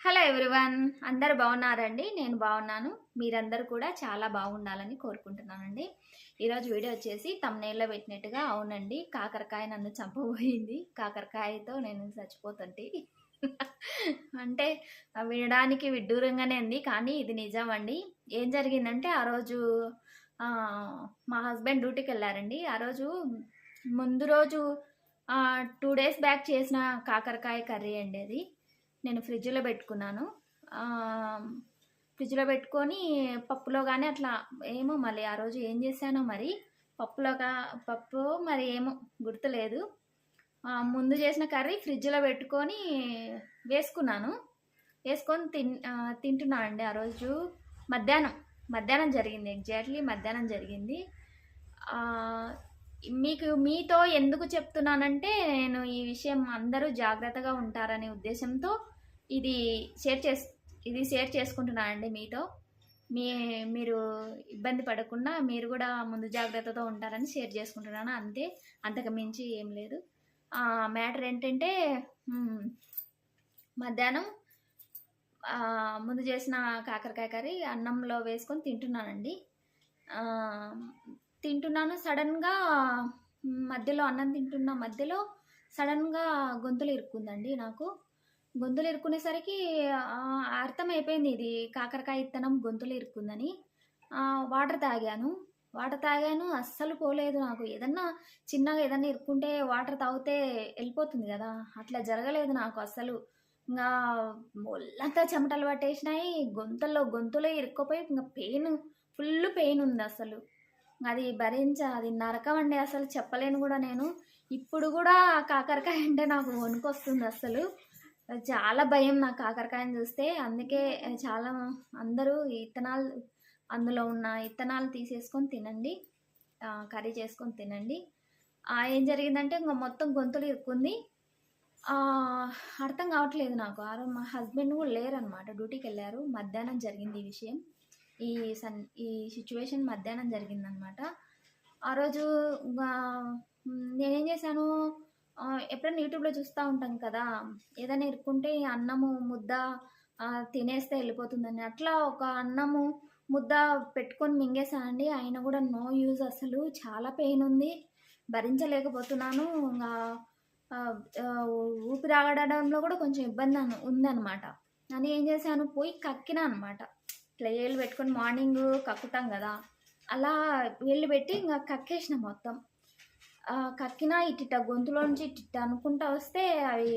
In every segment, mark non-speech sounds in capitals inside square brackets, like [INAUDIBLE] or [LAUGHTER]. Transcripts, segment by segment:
Hello everyone అందరు బాగున్నారండి? నేను బాగున్నాను. మీరందరూ కూడా చాలా బాగుండాలని కోరుకుంటున్నానండి. ఈరోజు వీడియో వచ్చేసి తమ్నేల్లో పెట్టినట్టుగా అవునండి. కాకరకాయ నన్ను చంపబోయింది. కాకరకాయతో నేను చచ్చిపోతుంటే. అంటే వినడానికి విడ్డూరంగానే ఉంది కానీ ఇది నిజం అండి ఏం జరిగిందంటే ఆ రోజు మా హస్బెండ్ డ్యూటీకి వెళ్ళారండి. ఆ రోజు ముందు రోజు టూ డేస్ బ్యాక్ చేసిన కాకరకాయ కర్రీ అండి అది. నేను ఫ్రిడ్జ్లో పెట్టుకున్నాను. ఫ్రిడ్జ్లో పెట్టుకొని పప్పులో కానీ అట్లా ఏమో మళ్ళీ ఆ రోజు ఏం చేశానో మరి పప్పులోగా పప్పు మరి ఏమో గుర్తులేదు. ముందు చేసిన కర్రీ ఫ్రిడ్జ్లో పెట్టుకొని వేసుకున్నాను. వేసుకొని తిన్ తింటున్నా అండి ఆ రోజు. మధ్యాహ్నం మధ్యాహ్నం జరిగింది. ఎగ్జాక్ట్లీ మధ్యాహ్నం జరిగింది. మీకు మీతో ఎందుకు చెప్తున్నానంటే నేను ఈ విషయం అందరూ జాగ్రత్తగా ఉంటారనే ఉద్దేశంతో ఇది షేర్ చేస్ ఇది షేర్ చేసుకుంటున్నానండి మీతో. మీ మీరు ఇబ్బంది పడకుండా మీరు కూడా ముందు జాగ్రత్తతో ఉంటారని షేర్ చేసుకుంటున్నాను అంతే. అంతకు మించి ఏం లేదు. మ్యాటర్ ఏంటంటే మధ్యాహ్నం ముందు చేసిన కాకరకాయ కర్రీ అన్నంలో వేసుకొని తింటున్నానండి. తింటున్నాను సడన్గా మధ్యలో అన్నం తింటున్న మధ్యలో సడన్గా గొంతులు ఇరుక్కుందండి నాకు. గొంతులు ఇరుక్కునేసరికి అర్థమైపోయింది ఇది. కాకరకాయ ఇత్తనం గొంతులు ఇరుక్కుందని వాటర్ తాగాను. వాటర్ తాగాను. అస్సలు పోలేదు నాకు. ఏదన్నా చిన్నగా ఏదన్నా ఇరుక్కుంటే వాటర్ తాగితే వెళ్ళిపోతుంది కదా. అట్లా జరగలేదు నాకు అస్సలు. ఇంకా ఒళ్ళంతా చెమటలు పట్టేసినాయి. గొంతుల్లో గొంతులో ఇరుక్కుపోయి ఇంకా పెయిన్ ఫుల్ పెయిన్ ఉంది అసలు అది భరించ అది నరకం అండి అసలు చెప్పలేను కూడా నేను. ఇప్పుడు కూడా కాకరకాయ అంటే నాకు వణుకొస్తుంది అసలు చాలా భయం నాకు కాకరకాయని చూస్తే. అందుకే చాలా అందరూ ఈ ఇత్తనాలు అందులో ఉన్న ఇత్తనాలు తీసేసుకొని తినండి. కర్రీ చేసుకొని తినండి. ఏం జరిగిందంటే ఇంకా మొత్తం గొంతులు ఇరుక్కుంది. అర్థం కావట్లేదు నాకు. ఆ రోజు మా హస్బెండ్ కూడా లేరనమాట డ్యూటీకి వెళ్ళారు. మధ్యాహ్నం జరిగింది ఈ విషయం. ఈ సన్ ఈ సిచ్యువేషన్ మధ్యాహ్నం జరిగిందనమాట ఆ రోజు ఇంకా, నేనేం చేశాను? ఎప్పుడైనా యూట్యూబ్లో చూస్తూ ఉంటాం కదా ఏదైనా ఇరుక్కుంటే అన్నము ముద్ద తినేస్తే వెళ్ళిపోతుందని. అట్లా ఒక అన్నము ముద్ద పెట్టుకొని మింగేశానండి. అయినా కూడా నో యూజ్ అసలు. చాలా పెయిన్ ఉంది. భరించలేకపోతున్నాను. ఇంకా ఆ, ఊపిరి ఆగడంలో కూడా కొంచెం ఇబ్బంది ఉందన్నమాట. అని ఏం చేశాను? పోయి కక్కినా అనమాట ఇట్లా ఏళ్ళు పెట్టుకొని మార్నింగ్ కక్కుతాం కదా అలా వెళ్ళి పెట్టి ఇంకా కక్కేసిన మొత్తం. కక్కినా ఇట్ట గొంతులో నుంచి ఇట్ట అనుకుంటా వస్తే అవి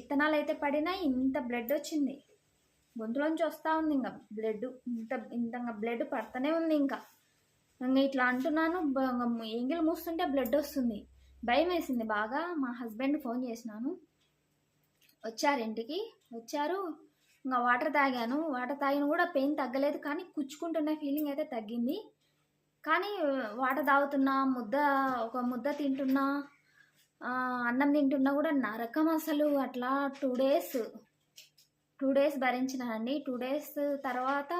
ఇత్తనాలు అయితే పడినా ఇంత బ్లడ్ వచ్చింది. గొంతులోంచి వస్తూ ఉంది ఇంకా బ్లడ్ ఇంత ఇంత బ్లడ్ పడుతూనే ఉంది ఇంకా. ఇంకా ఇట్లా అంటున్నాను ఎంగిల్ మూస్తుంటే బ్లడ్ వస్తుంది. భయం వేసింది బాగా మా హస్బెండ్ ఫోన్ చేసినాను. వచ్చారు ఇంటికి వచ్చారు. ఇంకా వాటర్ తాగాను వాటర్ తాగిన కూడా పెయిన్ తగ్గలేదు కానీ కుచ్చుకుంటున్న ఫీలింగ్ అయితే తగ్గింది. కానీ వాటర్ తాగుతున్నా ముద్ద ఒక ముద్ద తింటున్నా అన్నం తింటున్నా కూడా నరకం అసలు. అట్లా టూ డేస్ టూ డేస్ భరించినానండి. టూ డేస్ తర్వాత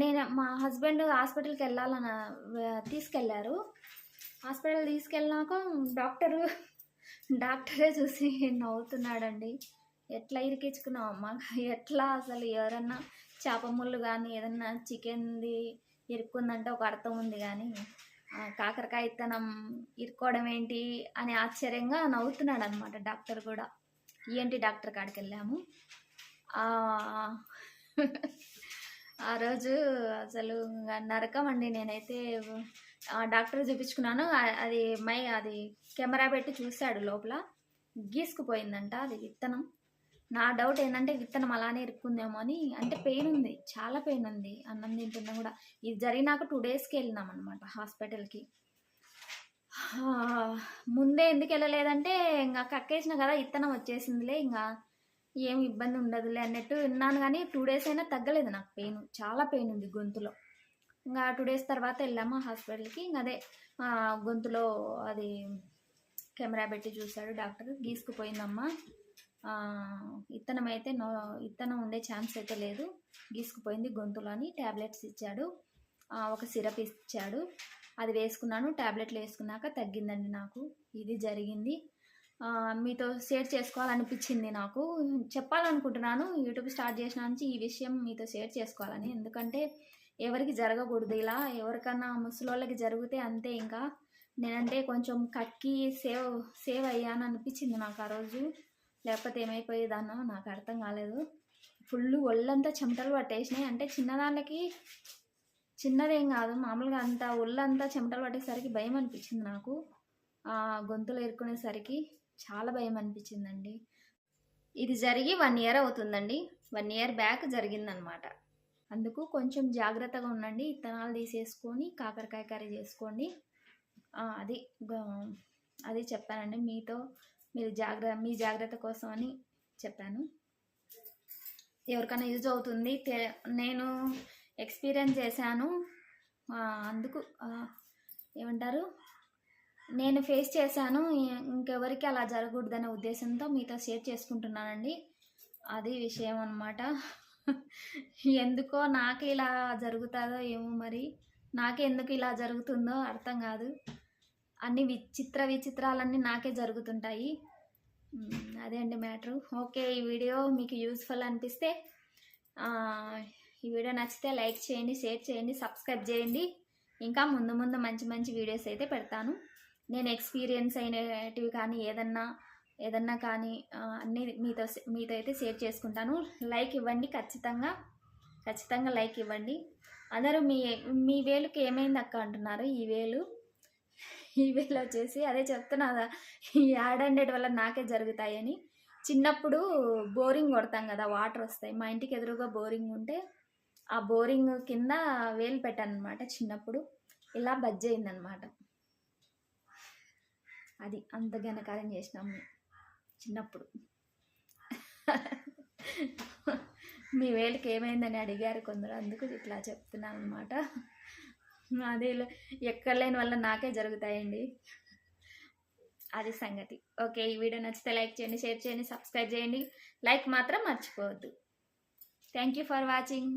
నేను మా హస్బెండ్ హాస్పిటల్కి వెళ్ళాలని తీసుకెళ్ళారు. హాస్పిటల్ తీసుకెళ్ళినాక డాక్టరు డాక్టరే చూసి నవ్వుతున్నాడండి. ఎట్లా ఇరికించుకున్నావు అమ్మ? ఎట్లా అసలు ఎవరన్నా చేప ముళ్ళు కానీ ఏదన్నా చికెన్ది ఇరుక్కుందంటే ఒక అర్థం ఉంది కానీ కాకరకాయ ఇత్తనం ఇరుక్కోవడం ఏంటి అని ఆశ్చర్యంగా నవ్వుతున్నాడు అనమాట డాక్టర్ కూడా. ఈఎన్టీ డాక్టర్ కాడికి వెళ్ళాము ఆ, రోజు అసలు నరకం అండి నేనైతే ఆ డాక్టర్ చూపించుకున్నాను. అది మై అది కెమెరా పెట్టి చూశాడు లోపల. గీసుకుపోయిందంట అది విత్తనం నా డౌట్ ఏంటంటే విత్తనం అలానే ఇరుక్కుందేమో అని. అంటే పెయిన్ ఉంది చాలా పెయిన్ ఉంది. అన్నం తింటున్నా కూడా. ఇది జరిగినాక టూ డేస్కి వెళ్ళినాం అనమాట హాస్పిటల్కి. ముందే ఎందుకు వెళ్ళలేదంటే ఇంకా కక్కేసిన కదా ఇత్తనం వచ్చేసిందిలే ఇంకా ఏం ఇబ్బంది ఉండదులే అన్నట్టు విన్నాను కానీ టూ డేస్ అయినా తగ్గలేదు నాకు పెయిన్. చాలా పెయిన్ ఉంది గొంతులో. ఇంకా టూ డేస్ తర్వాత వెళ్ళాము హాస్పిటల్కి. ఇంకా అదే గొంతులో అది కెమెరా పెట్టి చూశాడు డాక్టర్. గీసుకుపోయిందమ్మా. ఇత్తనం అయితే నో ఇత్తనం ఉండే ఛాన్స్ అయితే లేదు. గీసుకుపోయింది గొంతులో అని ట్యాబ్లెట్స్ ఇచ్చాడు. ఒక సిరప్ ఇచ్చాడు. అది వేసుకున్నాను. ట్యాబ్లెట్లు వేసుకున్నాక తగ్గిందండి నాకు. ఇది జరిగింది. మీతో షేర్ చేసుకోవాలనిపించింది నాకు. చెప్పాలనుకుంటున్నాను. యూట్యూబ్ స్టార్ట్ చేసిన నుంచి ఈ విషయం మీతో షేర్ చేసుకోవాలని. ఎందుకంటే ఎవరికి జరగకూడదు ఇలా. ఎవరికన్నా ముసలోళ్ళకి జరిగితే అంతే ఇంకా. నేనంటే కొంచెం కక్కి సేవ్ సేవ్ అయ్యాను అనిపించింది నాకు ఆ రోజు. లేకపోతే ఏమైపోయేదానో నాకు అర్థం కాలేదు. ఫుల్ ఒళ్ళంతా చెమటలు పట్టేసినాయి. అంటే చిన్నదానికి చిన్నదేం కాదు. మామూలుగా అంత ఒళ్ళంతా చెమటలు పట్టేసరికి భయం అనిపించింది నాకు. ఆ గొంతులు ఎరుకునేసరికి చాలా భయం అనిపించిందండి. ఇది జరిగి వన్ ఇయర్ అవుతుందండి. వన్ ఇయర్ బ్యాక్ జరిగిందనమాట. అందుకు కొంచెం జాగ్రత్తగా ఉండండి. ఇత్తనాలు తీసేసుకొని కాకరకాయ కర్రీ చేసుకోండి. అది గ- అది చెప్పానండి మీతో. మీరు జాగ్రత్త మీ జాగ్రత్త కోసం అని చెప్పాను. ఎవరికైనా యూజ్ అవుతుంది. నేను ఎక్స్పీరియన్స్ చేశాను. అందుకు ఏమంటారు? నేను ఫేస్ చేశాను. ఇంకెవరికి అలా జరగకూడదనే ఉద్దేశంతో మీతో షేర్ చేసుకుంటున్నానండి. అది విషయం అన్నమాట. [LAUGHS] ఎందుకో నాకు ఇలా జరుగుతుందో ఏమో మరి. నాకే ఎందుకు ఇలా జరుగుతుందో అర్థం కాదు. అన్ని విచిత్ర విచిత్రాలన్నీ నాకే జరుగుతుంటాయి. అదే అండి మ్యాటర్. ఓకే ఈ వీడియో మీకు యూస్ఫుల్ అనిపిస్తే ఈ వీడియో నచ్చితే లైక్ చేయండి షేర్ చేయండి సబ్స్క్రైబ్ చేయండి. ఇంకా ముందు ముందు మంచి మంచి వీడియోస్ అయితే పెడతాను. నేను ఎక్స్పీరియన్స్ అయినటివి కానీ ఏదన్నా ఏదన్నా కానీ అన్నీ మీతో మీతో అయితే షేర్ చేసుకుంటాను. లైక్ ఇవ్వండి ఖచ్చితంగా. ఖచ్చితంగా లైక్ ఇవ్వండి. అందరూ మీ మీ వేలుకి ఏమైంది అక్క అంటున్నారు? ఈ వేలు? ఈవేళ వచ్చేసి అదే చెప్తున్నా ఈ యాడ్ హండ్రెడ్ వల్ల నాకే జరుగుతాయని. చిన్నప్పుడు బోరింగ్ కొడతాం కదా వాటర్ వస్తాయి. మా ఇంటికి ఎదురుగా బోరింగ్ ఉంటే ఆ బోరింగ్ కింద వేలు పెట్టాను అనమాట చిన్నప్పుడు. ఇలా బజ్జయిందనమాట అది అంత ఘనకార్యం చేసినాం చిన్నప్పుడు. మీ వేలికి ఏమైందని అడిగారు కొందరు అందుకు ఇట్లా చెప్తున్నాను అనమాట అదే ఎక్కడ లేని వల్ల నాకే జరుగుతాయండి. అది సంగతి. ఓకే ఈ వీడియో నచ్చితే లైక్ చేయండి షేర్ చేయండి సబ్స్క్రైబ్ చేయండి. లైక్ మాత్రం మర్చిపోవద్దు. Thank you for watching